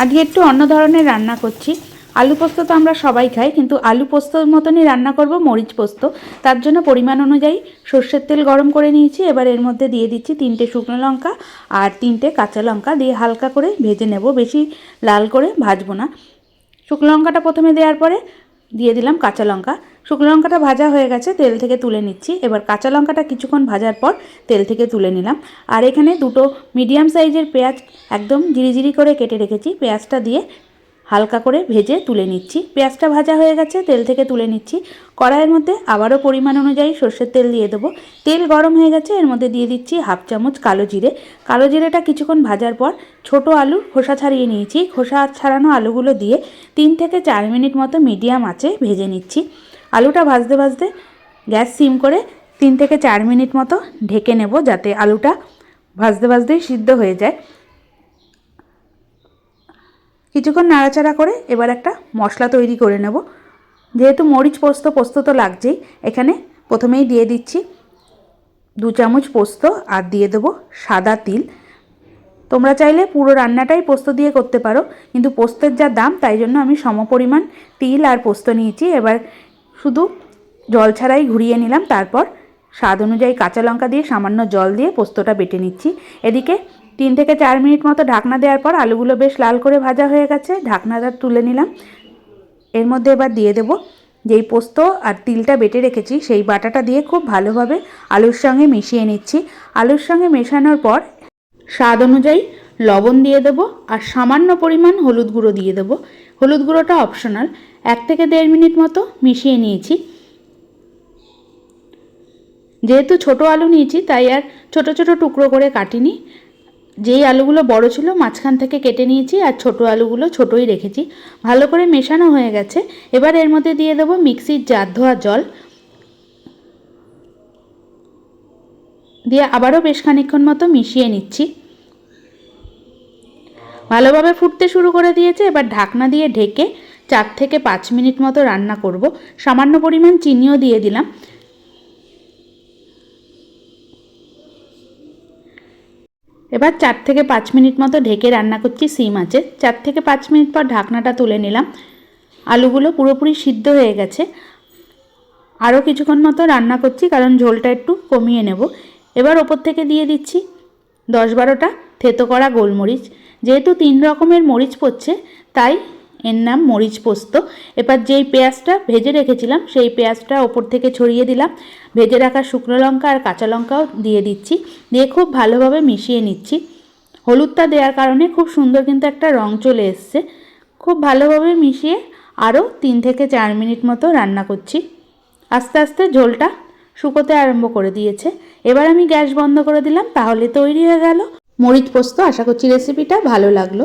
আজকে একটু অন্য ধরনের রান্না করছি। আলু পোস্ত তো আমরা সবাই খাই, কিন্তু আলু পোস্তর মতনই রান্না করব মরিচ পোস্ত। তার জন্য পরিমাণ অনুযায়ী সর্ষের তেল গরম করে নিয়েছি, এবার এর মধ্যে দিয়ে দিচ্ছি তিনটে শুকনো লঙ্কা আর তিনটে কাঁচা লঙ্কা দিয়ে হালকা করে ভেজে নেব, বেশি লাল করে ভাজবো না। শুকনো লঙ্কাটা প্রথমে দেওয়ার পরে দিয়ে দিলাম কাঁচা লঙ্কা। শুকনো লঙ্কাটা ভাজা হয়ে গেছে, তেল থেকে তুলে নিচ্ছি। এবার কাঁচা লঙ্কাটা কিছুক্ষণ ভাজার পর তেল থেকে তুলে নিলাম। আর এখানে দুটো মিডিয়াম সাইজের পেঁয়াজ একদম জিরিজিরি করে কেটে রেখেছি। পেঁয়াজটা দিয়ে হালকা করে ভেজে তুলে নিচ্ছি। পেঁয়াজটা ভাজা হয়ে গেছে, তেল থেকে তুলে নিচ্ছি। কড়াইয়ের মধ্যে আবারও পরিমাণ অনুযায়ী সর্ষের তেল দিয়ে দেবো। তেল গরম হয়ে গেছে, এর মধ্যে দিয়ে দিচ্ছি হাফ চামচ কালো জিরে। কালো জিরেটা কিছুক্ষণ ভাজার পর ছোট আলু খোসা ছাড়িয়ে নিয়েছি। খোসা ছাড়ানো আলুগুলো দিয়ে তিন থেকে চার মিনিট মতো মিডিয়াম আঁচে ভেজে নিচ্ছি। আলুটা ভাজতে ভাজতে গ্যাস সিম করে তিন থেকে চার মিনিট মতো ঢেকে নেব যাতে আলুটা ভাজতে ভাজতেই সিদ্ধ হয়ে যায়। কিছুক্ষণ নাড়াচাড়া করে এবার একটা মশলা তৈরি করে নেব। যেহেতু মরিচ পোস্ত পোস্ত তো লাগছেই, এখানে প্রথমেই দিয়ে দিচ্ছি দু চামচ পোস্ত আর দিয়ে দেবো সাদা তিল। তোমরা চাইলে পুরো রান্নাটাই পোস্ত দিয়ে করতে পারো, কিন্তু পোস্তের যা দাম, তাই জন্য আমি সমপরিমাণ তিল আর পোস্ত নিয়েছি। এবার শুধু জল ছাড়াই ঘুরিয়ে নিলাম, তারপর স্বাদ অনুযায়ী কাঁচা লঙ্কা দিয়ে সামান্য জল দিয়ে পোস্তটা বেটে নিচ্ছি। এদিকে তিন থেকে চার মিনিট মতো ঢাকনা দেওয়ার পর আলুগুলো বেশ লাল করে ভাজা হয়ে গেছে, ঢাকনাটা তুলে নিলাম। এর মধ্যে এবার দিয়ে দেবো যেই পোস্ত আর তিলটা বেটে রেখেছি, সেই বাটাটা দিয়ে খুব ভালোভাবে আলুর সঙ্গে মিশিয়ে নিচ্ছি। আলুর সঙ্গে মেশানোর পর স্বাদ অনুযায়ী লবণ দিয়ে দেবো আর সামান্য পরিমাণ হলুদ গুঁড়ো দিয়ে দেবো। হলুদ গুঁড়োটা অপশনাল এক থেকে দেড় মিনিট মতো মিশিয়ে নিয়েছি। যেহেতু ছোট আলু নিয়েছি, তাই আর ছোট ছোট টুকরো করে কাটিনি। যেই আলুগুলো বড় ছিল, মাঝখান থেকে কেটে নিয়েছি আর ছোট আলুগুলো ছোটই রেখেছি। ভালো করে মেশানো হয়ে গেছে। এবার এর মধ্যে দিয়ে দেবো মিক্সির জার ধোয়া জল। দিয়ে আবারও বেশ খানিক্ষণ মতো মিশিয়ে নিচ্ছি। ভালোভাবে ফুটতে শুরু করে দিয়েছে, এবার ঢাকনা দিয়ে ঢেকে চার থেকে পাঁচ মিনিট মতো রান্না করব। সামান্য পরিমাণ চিনিও দিয়ে দিলাম। এবার চার থেকে পাঁচ মিনিট মতো ঢেকে রান্না করছি সিম আছে। চার থেকে পাঁচ মিনিট পর ঢাকনাটা তুলে নিলাম। আলুগুলো পুরোপুরি সিদ্ধ হয়ে গেছে। আরও কিছুক্ষণ মতো রান্না করছি, কারণ ঝোলটা একটু কমিয়ে নেব। এবার ওপর থেকে দিয়ে দিচ্ছি দশ বারোটা থেতো করা গোলমরিচ। যেহেতু তিন রকমের মরিচ পড়ছে, তাই এর নাম মরিচ পোস্ত। এবার যেই পেঁয়াজটা ভেজে রেখেছিলাম, সেই পেঁয়াজটা ওপর থেকে ছড়িয়ে দিলাম। ভেজে রাখা শুকনো লঙ্কা আর কাঁচা লঙ্কাও দিয়ে দিচ্ছি। দিয়ে খুব ভালোভাবে মিশিয়ে নিচ্ছি। হলুদটা দেওয়ার কারণে খুব সুন্দর কিন্তু একটা রং চলে এসছে। খুব ভালোভাবে মিশিয়ে আরও তিন থেকে চার মিনিট মতো রান্না করছি। আস্তে আস্তে ঝোলটা শুকোতে আরম্ভ করে দিয়েছে। এবার আমি গ্যাস বন্ধ করে দিলাম, তাহলে তৈরি হয়ে গেল। মরিচ পোস্ত, আশা করছি রেসিপিটা ভালো লাগল।